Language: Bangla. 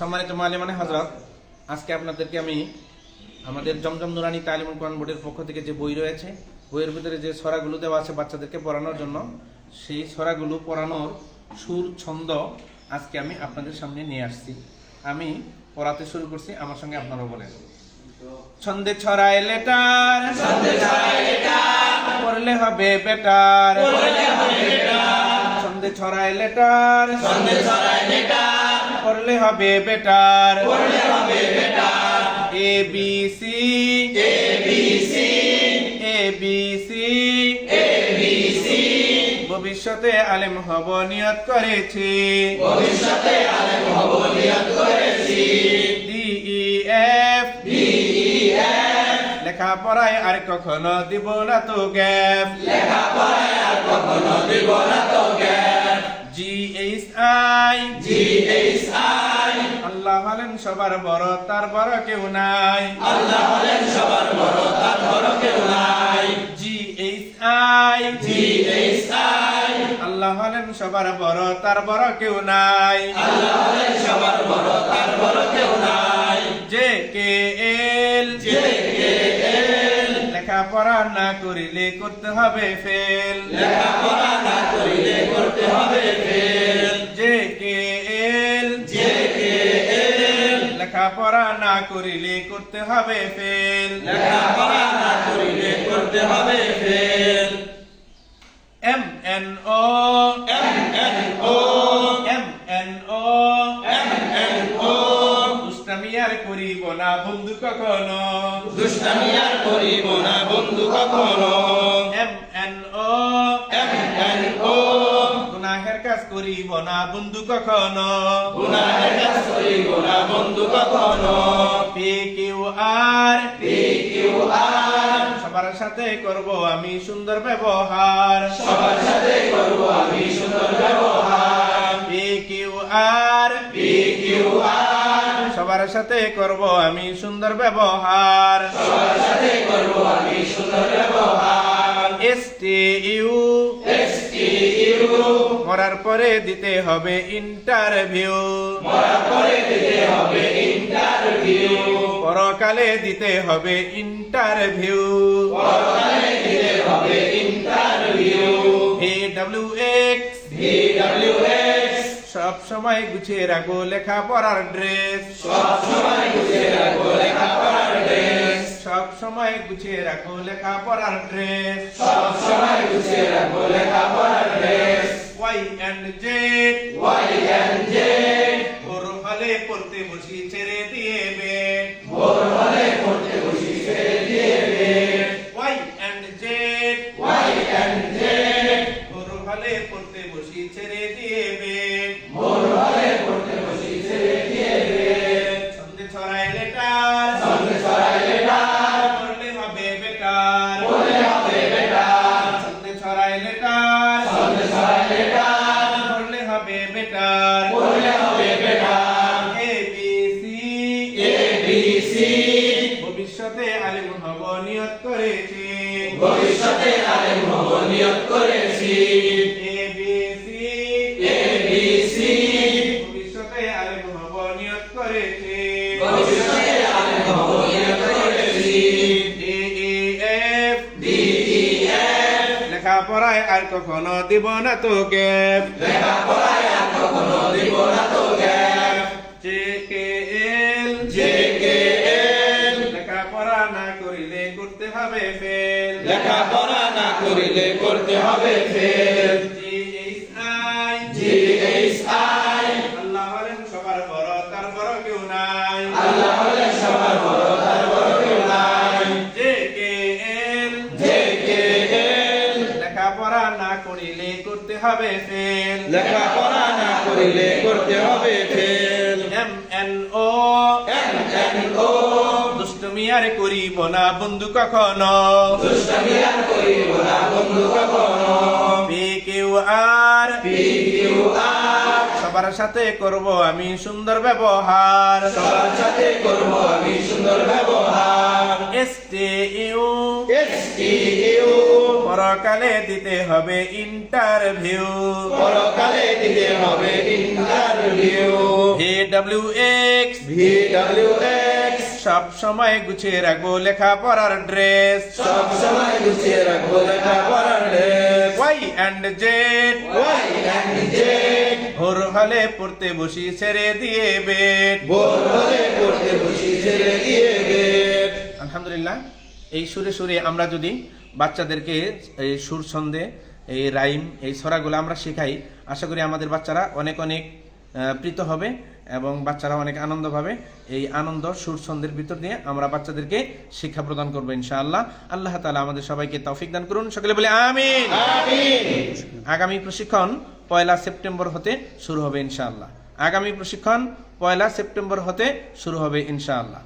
সম্মানিত মালিমানে হজরত আজকে আপনাদেরকে আমি আমাদের জমজম নুরানি তালিমুল কোরআন বোর্ডের পক্ষ থেকে যে বই রয়েছে বইয়ের ভিতরে যে ছড়াগুলো দেওয়া আছে বাচ্চাদেরকে পড়ানোর জন্য সেই ছড়াগুলো পড়ানোর সুর ছন্দ আজকে আমি আপনাদের সামনে নিয়ে আসছি। আমি পড়াতে শুরু করছি আমার সঙ্গে আপনারাও বলেন। ছন্দে ছড়ায় লেটার পড়লে হবে বেটার। ছন্দে ছড়ায় লেটার। পড়লে হবে better. A B C A B C A B C A B C ভবিষ্যতে আলেম হব নিয়ত করেছি। ভবিষ্যতে আলেম হব নিয়ত করেছি। ডি ই এফ লেখাপড়ায় আর কখনো দিব না তো গ্যাপ লেখাপড়ায় আর কখনো দিব না তো জ্ঞান জি এইচ আই জি সবার বড় তার বড় কেউ নাই। আল্লাহ হলেন সবার বড় তার বড় কেউ নাই। G H I G H I Allah হলেন সবার বড় তার বড় কেউ নাই। আল্লাহ হলেন সবার বড় তার বড় কেউ নাই। জে কে এল যে কে এল লেখাপড়া না করিলে করতে হবে ফেল। লেখাপড়া না করিলে করতে হবে ফেল। লেখাপড়া না করিলে করতে হবে ফেল। লেখাপড়া না করিলে করতে হবে fail. M N O. M N O. M N O. M N O. দুষ্টামি আর করিব না বন্ধু কখনো। দুষ্টামি আর করিব না বন্ধু কখনো। M N O. M N O. গুনাহের কাজ করিব না বন্ধু কখনো। গুনাহের কাজ করিব কখনো P Q R P Q R সবার সাথে করব আমি সুন্দর ব্যবহার। সবার সাথে করব আমি সুন্দর ব্যবহার। P Q R P Q R সবার সাথে করব আমি সুন্দর ব্যবহার। সবার সাথে করব আমি সুন্দর ব্যবহার। S T U S T U মরার পরে দিতে হবে ইন্টারভিউ মরার পরে দিতে হবে ইন্টারভিউ পরকালে দিতে হবে ইন্টারভিউ পরকালে দিতে হবে ইন্টারভিউ এ W X V W X সব সময় গুছিয়ে রাখো লেখাপড়ার ড্রেস সব সময় গুছিয়ে রাখব লেখাপড়ার ড্রেস সব সময় গুছিয়ে রাখো লেখাপড়ার ড্রেস সব সময় গুছিয়ে লেখাপড়ার dress Y Z Y and Z হলে পড়তে বসি ছেড়ে দিয়ে বেড ভোর হলে পড়তে বসি ছেড়ে দিয়ে bed Y Z Y and Z ওর হলে পড়তে বসি ছেড়ে দিয়ে বেড বেটার। পড়লে হবে better. A B C A B C ভবিষ্যতে আলিম হব নিয়ত করেছি। ভবিষ্যতে আলেম হব নিয়োগ করেছি। A B C A B C ভবিষ্যতে আলিম হব নিয়ত করেছি। ভবিষ্যতে আলেম হব নিয়োগ করেছি। D E F D E F লেখাপড়ায় আর কখনো দিব না তো গ্যাপ লেখাপড়ায় কখনো দিব না তো gap J K L J K L লেখাপড়া না করিলে করতে হবে ফেল। লেখাপড়া না করিলে করতে হবে ফেল। হবে ফেল। লেখাপড়া না করিলে করতে হবে fail. M N O. M N O. দুষ্টমি আর করিব না বন্ধু কখনো। দুষ্টমি আর করিব না বন্ধু কখনো। P Q R. P Q R. সবার সাথে করব আমি সুন্দর ব্যবহার। সবার সাথে করব আমি সুন্দর ব্যবহার। S T U S T STU. পরকালে দিতে হবে ইন্টারভিউ। পরকালে দিতে হবে interview. V W X VWX. সব সময় গুছিয়ে রাখব লেখা পড়ার ড্রেস। সব সময় গুছিয়ে রাখব লেখা পড়ার dress. And Z Y and Z ভোর হলে পড়তে বসি ছেড়ে দিয়ে বেড। ভোর হলে পড়তে বসি ছেড়ে দিয়ে বেড। আলহামদুলিল্লাহ এই সুরে সুরে আমরা যদি বাচ্চাদেরকে এই সুর ছন্দে এই রাইম এই ছড়াগুলো আমরা শেখাই আশা করি আমাদের বাচ্চারা অনেক অনেক প্রীত হবে। এবং বাচ্চারা অনেক আনন্দ পাবে। এই আনন্দ সুর ছন্দের ভিতর দিয়ে আমরা বাচ্চাদেরকে শিক্ষা প্রদান করব ইনশাআল্লাহ। আল্লাহ তালা আমাদের সবাইকে তৌফিক দান করুন। সকলে বলে আমি আমিন। আগামী প্রশিক্ষণ পয়লা সেপ্টেম্বর হতে শুরু হবে ইনশাআল্লাহ। আগামী প্রশিক্ষণ পয়লা সেপ্টেম্বর হতে শুরু হবে ইনশাআল্লাহ।